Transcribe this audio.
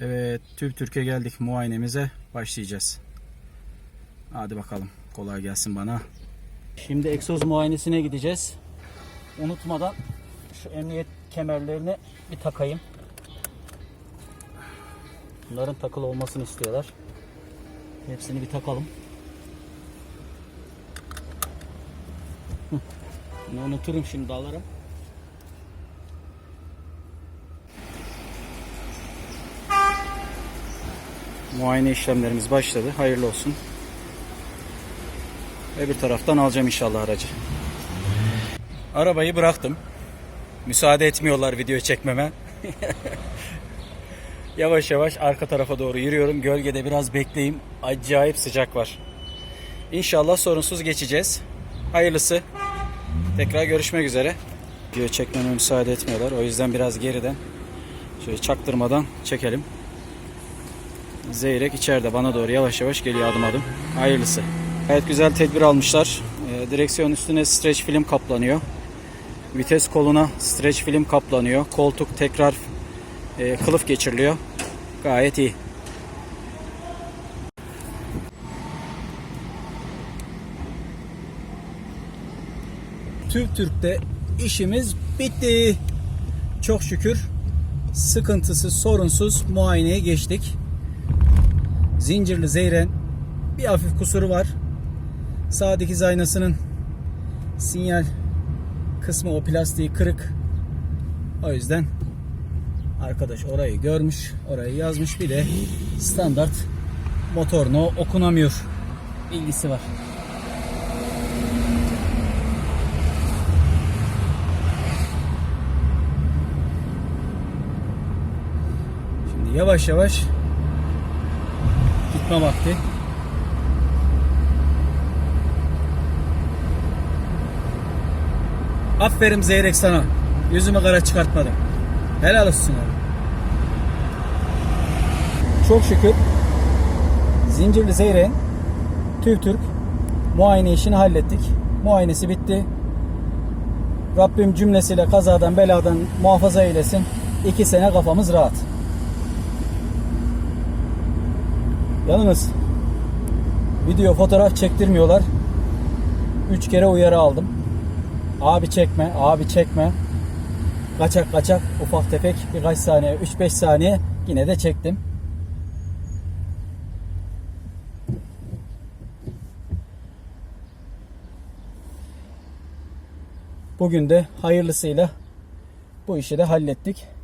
Evet, Tüp Türkiye geldik muayenemize başlayacağız. Hadi bakalım. Kolay gelsin bana. Şimdi egzoz muayenesine gideceğiz. Unutmadan şu emniyet kemerlerini bir takayım. Bunların takılı olmasını istiyorlar. Hepsini bir takalım. Bunu unuturum şimdi alırım. Muayene işlemlerimiz başladı. Hayırlı olsun. Öbür taraftan alacağım inşallah aracı. Arabayı bıraktım. Müsaade etmiyorlar video çekmeme. yavaş yavaş arka tarafa doğru yürüyorum. Gölgede biraz bekleyeyim. Acayip sıcak var. İnşallah sorunsuz geçeceğiz. Hayırlısı. Tekrar görüşmek üzere. Video çekmeme müsaade etmiyorlar. O yüzden biraz geriden şöyle çaktırmadan çekelim. Zeyrek içeride bana doğru yavaş yavaş geliyor adım adım. Hayırlısı. Gayet güzel tedbir almışlar. Ee, direksiyon üstüne streç film kaplanıyor. Vites koluna streç film kaplanıyor. Koltuk tekrar e, kılıf geçiriliyor. Gayet iyi. Türk Türk'te işimiz bitti. Çok şükür sıkıntısız, sorunsuz muayeneye geçtik. Zincirli Zeyren bir hafif kusuru var. Sağ dikiz aynasının sinyal kısmı o plastiği kırık. O yüzden arkadaş orayı görmüş, orayı yazmış bir de standart motor no okunamıyor bilgisi var. Şimdi yavaş yavaş gitme vakti. Aferin Zeyrek sana. Yüzümü kara çıkartmadım. Helal olsun abi. Çok şükür Zincirli Zeyrek'in TÜV Türk muayene işini hallettik. Muayenesi bitti. Rabbim cümlesiyle kazadan beladan muhafaza eylesin. İki sene kafamız rahat. Yalnız video fotoğraf çektirmiyorlar. Üç kere uyarı aldım. Abi çekme, abi çekme. Kaçak kaçak ufak tefek birkaç saniye, 3-5 saniye yine de çektim. Bugün de hayırlısıyla bu işi de hallettik.